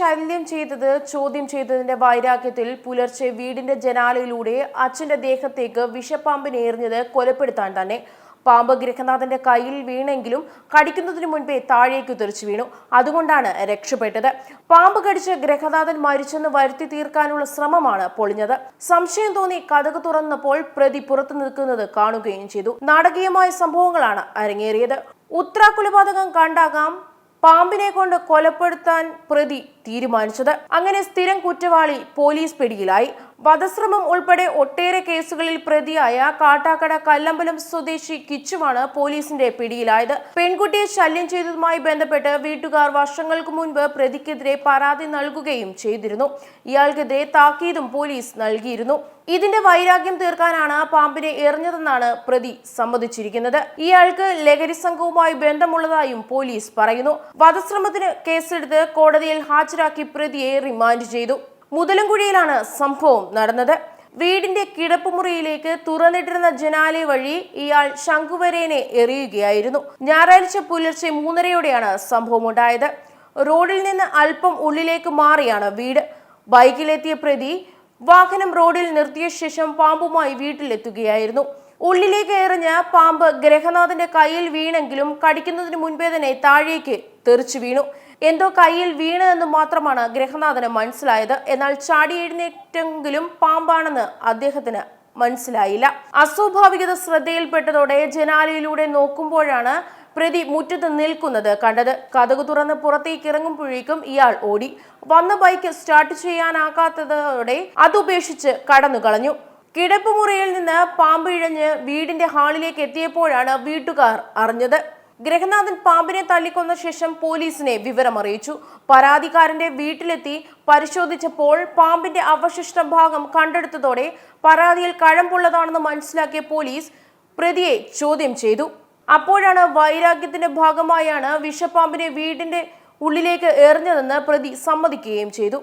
ചോദ്യം ചെയ്തത് ചോദ്യം ചെയ്തതിന്റെ വൈരാഗ്യത്തിൽ പുലർച്ചെ വീടിന്റെ ജനാലയിലൂടെ അച്ഛന്റെ ദേഹത്തേക്ക് വിഷപ്പാമ്പിനെ എറിഞ്ഞത് കൊലപ്പെടുത്താൻ തന്നെ. പാമ്പ് ഗൃഹനാഥന്റെ കയ്യിൽ വീണെങ്കിലും കടിക്കുന്നതിന് മുൻപേ താഴേക്ക് തെറിച്ചു വീണു. അതുകൊണ്ടാണ് രക്ഷപ്പെട്ടത്. പാമ്പ് കടിച്ച് ഗൃഹനാഥൻ മരിച്ചെന്ന് വരുത്തി തീർക്കാനുള്ള ശ്രമമാണ് പൊളിഞ്ഞത്. സംശയം തോന്നി കഥക് തുറന്നപ്പോൾ പ്രതി പുറത്തു നിൽക്കുന്നത് കാണുകയും ചെയ്തു. നാടകീയമായ സംഭവങ്ങളാണ് അരങ്ങേറിയത്. ഉത്തര കൊലപാതകം കണ്ടാകാം. പാമ്പിനെ കൊണ്ട് കൊലപ്പെടുത്താൻ പ്രതി തീരുമാനിച്ചത്. അങ്ങനെ സ്ഥിരം കുറ്റവാളി പോലീസ് പിടിയിലായി. വധശ്രമം ഉൾപ്പെടെ ഒട്ടേറെ കേസുകളിൽ പ്രതിയായ കാട്ടാക്കട കല്ലമ്പലം സ്വദേശി കിച്ചുവാണ് പോലീസിന്റെ പിടിയിലായത്. പെൺകുട്ടിയെ ശല്യം ചെയ്തതുമായി ബന്ധപ്പെട്ട് വീട്ടുകാർ വർഷങ്ങൾക്ക് മുൻപ് പ്രതിക്കെതിരെ പരാതി നൽകുകയും ചെയ്തിരുന്നു. ഇയാൾക്കെതിരെ താക്കീതും പോലീസ് നൽകിയിരുന്നു. ഇതിന്റെ വൈരാഗ്യം തീർക്കാനാണ് പാമ്പിനെ എറിഞ്ഞതെന്നാണ് പ്രതി സമ്മതിച്ചിരിക്കുന്നത്. ഇയാൾക്ക് ലഹരി സംഘവുമായി ബന്ധമുള്ളതായും പോലീസ് പറയുന്നു. വധശ്രമത്തിന് കേസെടുത്ത് കോടതിയിൽ ഹാജരാക്കി പ്രതിയെ റിമാൻഡ് ചെയ്തു. മുതലംകുഴിയിലാണ് സംഭവം നടന്നത്. വീടിന്റെ കിടപ്പുമുറിയിലേക്ക് തുറന്നിട്ടിരുന്ന ജനാലി വഴി ഇയാൾ ശംഖുവരേനെ എറിയുകയായിരുന്നു. ഞായറാഴ്ച പുലർച്ചെ മൂന്നരയോടെയാണ് സംഭവം ഉണ്ടായത്. റോഡിൽ നിന്ന് അല്പം ഉള്ളിലേക്ക് മാറിയാണ് വീട്. ബൈക്കിലെത്തിയ പ്രതി വാഹനം റോഡിൽ നിർത്തിയ ശേഷം പാമ്പുമായി വീട്ടിലെത്തുകയായിരുന്നു. ഉള്ളിലേക്ക് എറിഞ്ഞ പാമ്പ് ഗ്രഹനാഥന്റെ കയ്യിൽ വീണെങ്കിലും കടിക്കുന്നതിന് മുൻപേ തന്നെ താഴേക്ക് തെറിച്ചു വീണു. എന്തോ കയ്യിൽ വീണ് എന്ന് മാത്രമാണ് ഗ്രഹനാഥന് മനസ്സിലായത്. എന്നാൽ ചാടി എഴുന്നേറ്റെങ്കിലും പാമ്പാണെന്ന് അദ്ദേഹത്തിന് മനസ്സിലായില്ല. അസ്വാഭാവികത ശ്രദ്ധയിൽപ്പെട്ടതോടെ ജനാലയിലൂടെ നോക്കുമ്പോഴാണ് പ്രതി മുറ്റത്ത് നിൽക്കുന്നത് കണ്ടത്. കഥകു തുറന്ന് പുറത്തേക്ക് ഇറങ്ങുമ്പോഴേക്കും ഇയാൾ ഓടി. വന്ന ബൈക്ക് സ്റ്റാർട്ട് ചെയ്യാനാകാത്തതോടെ അതുപേക്ഷിച്ച് കടന്നു കളഞ്ഞു കിടപ്പുമുറിയിൽ നിന്ന് പാമ്പ് ഇഴഞ്ഞ് വീടിന്റെ ഹാളിലേക്ക് എത്തിയപ്പോഴാണ് വീട്ടുകാർ അറിഞ്ഞത്. ഗ്രഹനാഥൻ പാമ്പിനെ തല്ലിക്കൊന്ന ശേഷം പോലീസിനെ വിവരം അറിയിച്ചു. പരാതിക്കാരന്റെ വീട്ടിലെത്തി പരിശോധിച്ചപ്പോൾ പാമ്പിന്റെ അവശിഷ്ട ഭാഗം കണ്ടെടുത്തതോടെ പരാതിയിൽ കഴമ്പുള്ളതാണെന്ന് മനസ്സിലാക്കിയ പോലീസ് പ്രതിയെ ചോദ്യം ചെയ്തു. അപ്പോഴാണ് വൈരാഗ്യത്തിന്റെ ഭാഗമായാണ് വിഷപ്പാമ്പിനെ വീടിന്റെ ഉള്ളിലേക്ക് എറിഞ്ഞതെന്ന് പ്രതി സമ്മതിക്കുകയും ചെയ്തു.